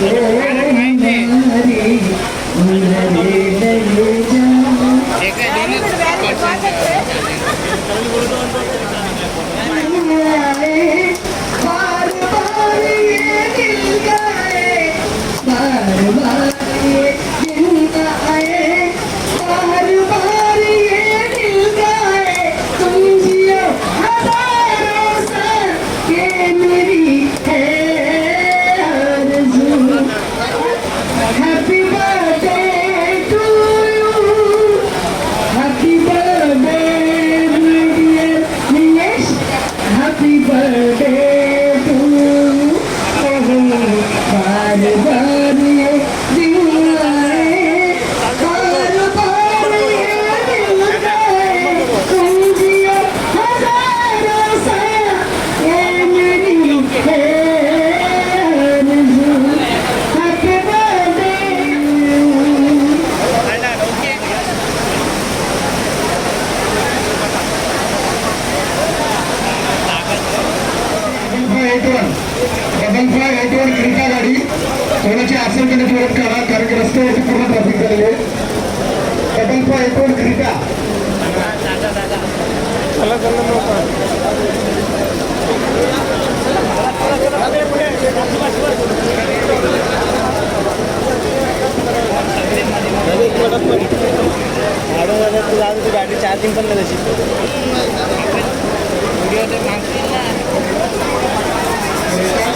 Yeah. Eight one double five eight one गाडी कोणाची असेल करण्याची मदत करा कारण की रस्त्यावरती पूर्ण ट्रॅफिक झालेली आहे double five eight one Creta गाडी चार्जिंग पण नाही तशी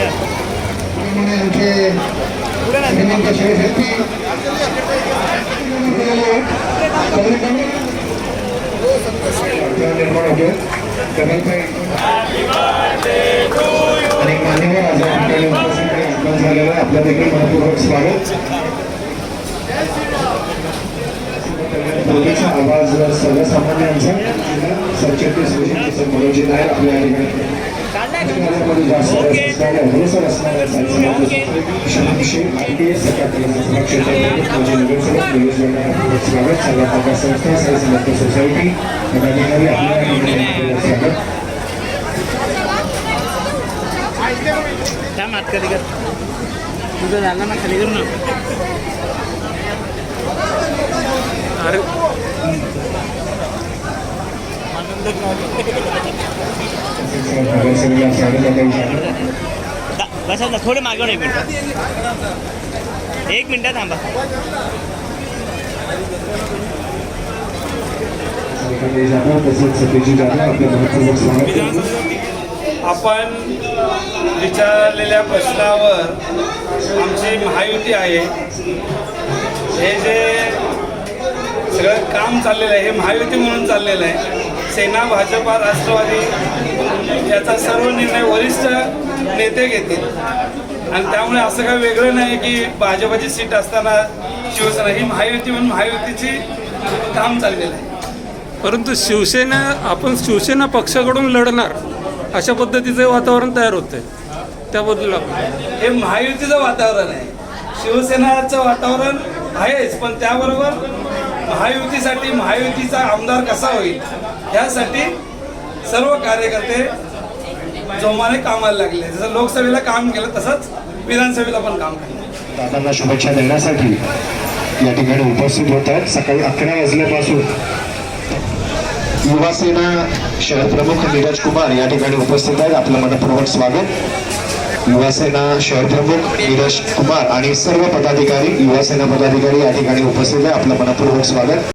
आमचे श्रीमंत शिवशक्ती निर्माण होतो त्यानंतर आणि मान्यवर आज या ठिकाणी उपस्थित आहे. आगमन झालेलं आहे आपलं देखील मनपूर्वक स्वागत मोदीचा आवाज सर्वसामान्यांचा सरचिटणीस विजय मनोजी नायर आपल्या या ठिकाणी. प्रकार सोसायटी तुझं झालं ना खाली करू ना अरे. नगरसेवकाला स्वागत आहे बस ना थोडे मागे एक मिनिट. एक मिनिट थांबा. आपण विचारलेल्या प्रश्नावर आमची महायुती आहे. हे जे सगळं काम चाललेलं आहे हे महायुती म्हणून चाललेलं आहे. सेना भाजपा राष्ट्रवादी याचा सर्व निर्णय वरिष्ठ नेते घेतील. आणि त्यामुळे असं काही वेगळं नाही की भाजपाची सीट असताना शिवसेना ही महायुती म्हणून महायुतीची काम चाललेलं आहे. परंतु शिवसेना आपण शिवसेना पक्षाकडून लढणार अशा पद्धतीचं वातावरण तयार होतंय. त्याबद्दल आपण हे महायुतीचं वातावरण आहे. शिवसेनाचं वातावरण आहेच पण त्याबरोबर महायुतीसाठी महायुतीचा आमदार कसा होईल यासाठी सर्व कार्यकर्ते जोमाने कामाला लागले. जसं लोकसभेला काम केलं तसंच विधानसभेला पण काम केलं. दादांना शुभेच्छा देण्यासाठी या ठिकाणी उपस्थित होत आहेत सकाळी अकरा वाजल्यापासून युवा सेना शहर प्रमुख नीरज कुमार या ठिकाणी उपस्थित आहेत. आपलं मनपूर्वक स्वागत. युवा सेना शहर प्रमुख नीरज कुमार आणि सर्व पदाधिकारी युवा सेना पदाधिकारी या ठिकाणी उपस्थित आहे आपलं मनपूर्वक स्वागत.